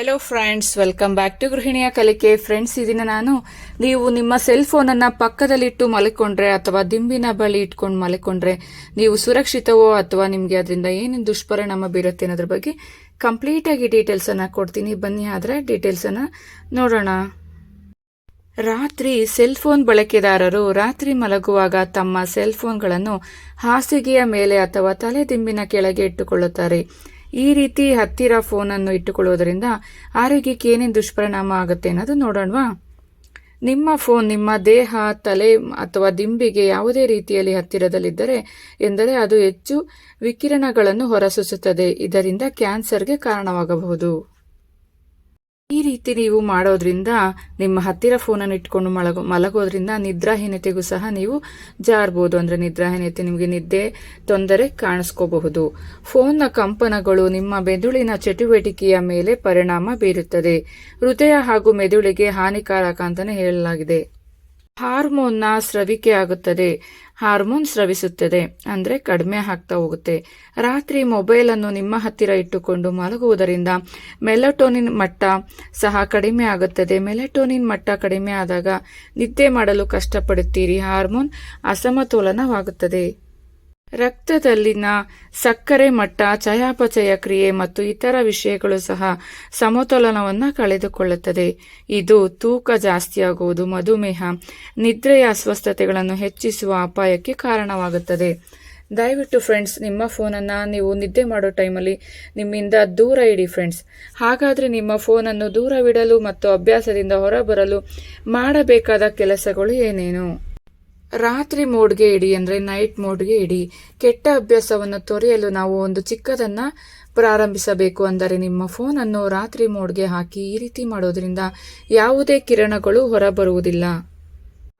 Hello friends welcome back to ಗೃಹಿಣಿಯ ಕಲಿಕೆ friends ಇದನ್ನ ನಾನು ನೀವು ನಿಮ್ಮ ಸೆಲ್ ಫೋನನ್ನು ಪಕ್ಕದಲ್ಲಿಟ್ಟು ಮಲ್ಕೊಂಡ್ರೆ ಅಥವಾ ದಿಂಬಿನ ಬಳಿ ಇಟ್ಕೊಂಡು ಮಲ್ಕೊಂಡ್ರೆ ನೀವು ಸುರಕ್ಷಿತವೋ ಅಥವಾ ನಿಮಗೆ ಅದರಿಂದ ಏನೇನು ದುಷ್ಪರಿಣಾಮ ಬೀರುತ್ತೆ ಅನ್ನೋದ್ರ ಬಗ್ಗೆ ಕಂಪ್ಲೀಟ್ ಆಗಿ ಡೀಟೇಲ್ಸ್ ಅನ್ನ ಕೊಡ್ತೀನಿ. ಬನ್ನಿ, ಆದ್ರೆ ಡೀಟೇಲ್ಸ್ ಅನ್ನ ನೋಡೋಣ. ರಾತ್ರಿ ಸೆಲ್ ಫೋನ್ ಬಳಕೆದಾರರು ರಾತ್ರಿ ಮಲಗುವಾಗ ತಮ್ಮ ಸೆಲ್ ಫೋನ್ಗಳನ್ನು ಹಾಸಿಗೆಯ ಮೇಲೆ ಅಥವಾ ತಲೆ ದಿಂಬಿನ ಕೆಳಗೆ ಇಟ್ಟುಕೊಳ್ಳುತ್ತಾರೆ. ಈ ರೀತಿ ಹತ್ತಿರ ಫೋನ್ ಅನ್ನು ಇಟ್ಟುಕೊಳ್ಳುವುದರಿಂದ ಆರೋಗ್ಯಕ್ಕೆ ಏನೇನು ದುಷ್ಪರಿಣಾಮ ಆಗುತ್ತೆ ಅನ್ನೋದು ನೋಡೋಣವಾ? ನಿಮ್ಮ ಫೋನ್, ನಿಮ್ಮ ದೇಹ, ತಲೆ ಅಥವಾ ದಿಂಬಿಗೆ ಯಾವುದೇ ರೀತಿಯಲ್ಲಿ ಹತ್ತಿರದಲ್ಲಿದ್ದರೆ ಎಂದರೆ ಅದು ಹೆಚ್ಚು ವಿಕಿರಣಗಳನ್ನು ಹೊರಸೂಸುತ್ತದೆ. ಇದರಿಂದ ಕ್ಯಾನ್ಸರ್ಗೆ ಕಾರಣವಾಗಬಹುದು. ಈ ರೀತಿ ನೀವು ಮಾಡೋದ್ರಿಂದ ನಿಮ್ಮ ಹತ್ತಿರ ಫೋನನ್ನು ಇಟ್ಕೊಂಡು ಮಲಗೋ, ಮಲಗೋದ್ರಿಂದ ನಿದ್ರಾಹೀನತೆಗೂ ಸಹ ನೀವು ಜಾರ್ಬೋದು. ಅಂದರೆ ನಿದ್ರಾಹೀನತೆ ನಿಮಗೆ ನಿದ್ದೆ ತೊಂದರೆ ಕಾಣಿಸ್ಕೋಬಹುದು. ಫೋನ್ನ ಕಂಪನಗಳು ನಿಮ್ಮ ಮೆದುಳಿನ ಚಟುವಟಿಕೆಯ ಮೇಲೆ ಪರಿಣಾಮ ಬೀರುತ್ತದೆ. ಹೃದಯ ಹಾಗೂ ಮೆದುಳಿಗೆ ಹಾನಿಕಾರಕ ಅಂತಲೇ ಹೇಳಲಾಗಿದೆ. ಹಾರ್ಮೋನ್ನ ಸ್ರವಿಕೆ ಆಗುತ್ತದೆ. ಹಾರ್ಮೋನ್ ಸ್ರವಿಸುತ್ತದೆ. ಅಂದ್ರೆ ಕಡಿಮೆ ಆಗ್ತಾ ಹೋಗುತ್ತೆ. ರಾತ್ರಿ ಮೊಬೈಲ್ ಅನ್ನು ನಿಮ್ಮ ಹತ್ತಿರ ಇಟ್ಟುಕೊಂಡು ಮಲಗುವುದರಿಂದ ಮೆಲಟೋನಿನ್ ಮಟ್ಟ ಸಹ ಕಡಿಮೆ ಆಗುತ್ತದೆ. ಮೆಲಟೋನಿನ್ ಮಟ್ಟ ಕಡಿಮೆ ಆದಾಗ ನಿದ್ದೆ ಮಾಡಲು ಕಷ್ಟಪಡುತ್ತೀರಿ. ಹಾರ್ಮೋನ್ ಅಸಮತೋಲನವಾಗುತ್ತದೆ. ರಕ್ತದಲ್ಲಿನ ಸಕ್ಕರೆ ಮಟ್ಟ, ಚಯಾಪಚಯ ಕ್ರಿಯೆ ಮತ್ತು ಇತರ ವಿಷಯಗಳು ಸಹ ಸಮತೋಲನವನ್ನು ಕಳೆದುಕೊಳ್ಳುತ್ತದೆ. ಇದು ತೂಕ ಜಾಸ್ತಿಯಾಗುವುದು, ಮಧುಮೇಹ, ನಿದ್ರೆಯ ಅಸ್ವಸ್ಥತೆಗಳನ್ನು ಹೆಚ್ಚಿಸುವ ಅಪಾಯಕ್ಕೆ ಕಾರಣವಾಗುತ್ತದೆ. ದಯವಿಟ್ಟು ಫ್ರೆಂಡ್ಸ್ ನಿಮ್ಮ ಫೋನನ್ನು ನೀವು ನಿದ್ದೆ ಮಾಡೋ ಟೈಮಲ್ಲಿ ನಿಮ್ಮಿಂದ ದೂರ ಇಡಿ ಫ್ರೆಂಡ್ಸ್ ಹಾಗಾದರೆ ನಿಮ್ಮ ಫೋನನ್ನು ದೂರವಿಡಲು ಮತ್ತು ಅಭ್ಯಾಸದಿಂದ ಹೊರಬರಲು ಮಾಡಬೇಕಾದ ಕೆಲಸಗಳು ಏನೇನು? ರಾತ್ರಿ ಮೋಡ್ಗೆ ಇಡಿ ಅಂದರೆ ನೈಟ್ ಮೋಡ್ಗೆ ಇಡಿ. ಕೆಟ್ಟ ಅಭ್ಯಾಸವನ್ನು ತೊರೆಯಲು ನಾವು ಒಂದು ಚಿಕ್ಕದನ್ನು ಪ್ರಾರಂಭಿಸಬೇಕು ಅಂದರೆ ನಿಮ್ಮ ಫೋನನ್ನು ರಾತ್ರಿ ಮೋಡ್ಗೆ ಹಾಕಿ ಈ ರೀತಿ ಮಾಡೋದ್ರಿಂದ ಯಾವುದೇ ಕಿರಣಗಳು ಹೊರಬರುವುದಿಲ್ಲ.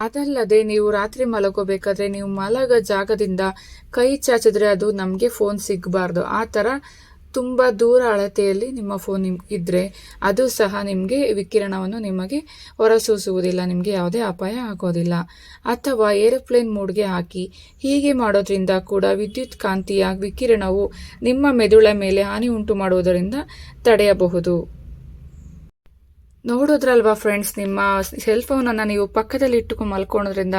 ಅದಲ್ಲದೆ ನೀವು ರಾತ್ರಿ ಮಲಗೋಬೇಕಾದ್ರೆ ನೀವು ಮಲಗ ಜಾಗದಿಂದ ಕೈ ಚಾಚಿದ್ರೆ ಅದು ನಮಗೆ ಫೋನ್ ಸಿಗಬಾರ್ದು. ಆ ಥರ ತುಂಬ ದೂರ ಅಳತೆಯಲ್ಲಿ ನಿಮ್ಮ ಫೋನ್ ಇದ್ದರೆ ಅದು ಸಹ ನಿಮಗೆ ವಿಕಿರಣವನ್ನು ನಿಮಗೆ ಹೊರಸೂಸುವುದಿಲ್ಲ, ನಿಮಗೆ ಯಾವುದೇ ಅಪಾಯ ಆಗೋದಿಲ್ಲ. ಅಥವಾ ಏರೋಪ್ಲೇನ್ ಮೂಡ್ಗೆ ಹಾಕಿ ಹೀಗೆ ಮಾಡೋದ್ರಿಂದ ಕೂಡ ವಿದ್ಯುತ್ ಕಾಂತಿಯ ವಿಕಿರಣವು ನಿಮ್ಮ ಮೆದುಳ ಮೇಲೆ ಹಾನಿ ಉಂಟು ಮಾಡುವುದರಿಂದ ತಡೆಯಬಹುದು. ನೋಡೋದ್ರಲ್ವಾ ಫ್ರೆಂಡ್ಸ್ ನಿಮ್ಮ ಸೆಲ್ ಫೋನನ್ನು ನೀವು ಪಕ್ಕದಲ್ಲಿ ಇಟ್ಟುಕೊಂಡು ಮಲ್ಕೊಳ್ಳೋದ್ರಿಂದ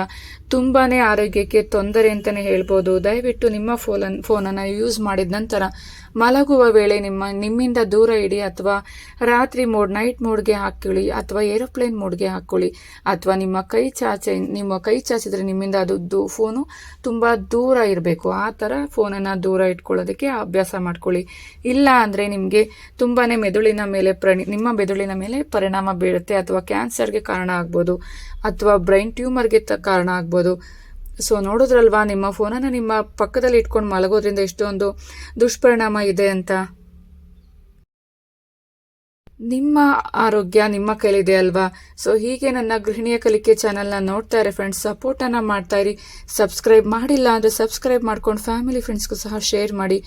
ತುಂಬಾ ಆರೋಗ್ಯಕ್ಕೆ ತೊಂದರೆ ಅಂತಲೇ ಹೇಳ್ಬೋದು. ದಯವಿಟ್ಟು ನಿಮ್ಮ ಫೋನ್ ಫೋನನ್ನು ಯೂಸ್ ಮಾಡಿದ ನಂತರ ಮಲಗುವ ವೇಳೆ ನಿಮ್ಮ, ನಿಮ್ಮಿಂದ ದೂರ ಇಡಿ ಅಥವಾ ರಾತ್ರಿ ಮೋಡ್ ನೈಟ್ ಮೋಡ್ಗೆ ಹಾಕೊಳ್ಳಿ ಅಥವಾ ಏರೋಪ್ಲೇನ್ ಮೋಡ್ಗೆ ಹಾಕ್ಕೊಳ್ಳಿ ಅಥವಾ ನಿಮ್ಮ ಕೈ ಚಾಚೆ, ನಿಮ್ಮ ಕೈ ಚಾಚಿದ್ರೆ ನಿಮ್ಮಿಂದ ಅದು ಫೋನು ತುಂಬ ದೂರ ಇರಬೇಕು. ಆ ಥರ ಫೋನನ್ನು ದೂರ ಇಟ್ಕೊಳ್ಳೋದಕ್ಕೆ ಅಭ್ಯಾಸ ಮಾಡ್ಕೊಳ್ಳಿ. ಇಲ್ಲ ಅಂದರೆ ನಿಮಗೆ ತುಂಬಾ ಮೆದುಳಿನ ಮೇಲೆ ಪ್ರಣಿ, ನಿಮ್ಮ ಮೆದುಳಿನ ಮೇಲೆ ಪರಿಣಾಮ ಬೀಳುತ್ತೆ ಅಥವಾ ಕ್ಯಾನ್ಸರ್ಗೆ ಕಾರಣ ಆಗ್ಬೋದು ಅಥವಾ ಬ್ರೈನ್ ಟ್ಯೂಮರ್ಗೆ ಕಾರಣ ಆಗ್ಬೋದು. ಸೊ ನೋಡಿದ್ರಲ್ವಾ ನಿಮ್ಮ ಫೋನನ್ನು ನಿಮ್ಮ ಪಕ್ಕದಲ್ಲಿ ಇಟ್ಕೊಂಡು ಮಲಗೋದ್ರಿಂದ ಎಷ್ಟೊಂದು ದುಷ್ಪರಿಣಾಮ ಇದೆ ಅಂತ? ನಿಮ್ಮ ಆರೋಗ್ಯ, ನಿಮ್ಮ ಕೈಲಿದೆ ಅಲ್ವಾ? ಸೊ ಹೀಗೆ ನನ್ನ ಗೃಹಿಣಿಯ ಕಲಿಕೆ ಚಾನಲ್ನ ನೋಡ್ತಾ ಇರಿ ಫ್ರೆಂಡ್ಸ್ ಸಪೋರ್ಟನ್ನು ಮಾಡ್ತಾ ಇರಿ. ಸಬ್ಸ್ಕ್ರೈಬ್ ಮಾಡಿಲ್ಲ ಅಂದರೆ ಸಬ್ಸ್ಕ್ರೈಬ್ ಮಾಡ್ಕೊಂಡು ಫ್ಯಾಮಿಲಿ ಫ್ರೆಂಡ್ಸ್ಗೂ ಸಹ ಶೇರ್ ಮಾಡಿ.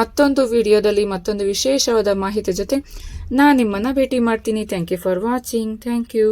ಮತ್ತೊಂದು ವಿಡಿಯೋದಲ್ಲಿ ಮತ್ತೊಂದು ವಿಶೇಷವಾದ ಮಾಹಿತಿ ಜೊತೆ ನಾನು ನಿಮ್ಮನ್ನು ಭೇಟಿ ಮಾಡ್ತೀನಿ. Thank you for watching thank you